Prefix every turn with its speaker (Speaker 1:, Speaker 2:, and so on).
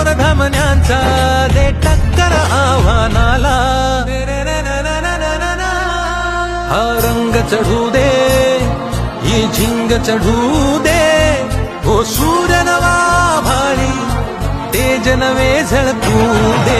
Speaker 1: उसळून धमन्यांचा दे टक्कर आव्हानाला. हा रंग चढू दे ही झिंग चढू दे. हो सूर्य नवा भाळी तेज नवे झळकू
Speaker 2: दे.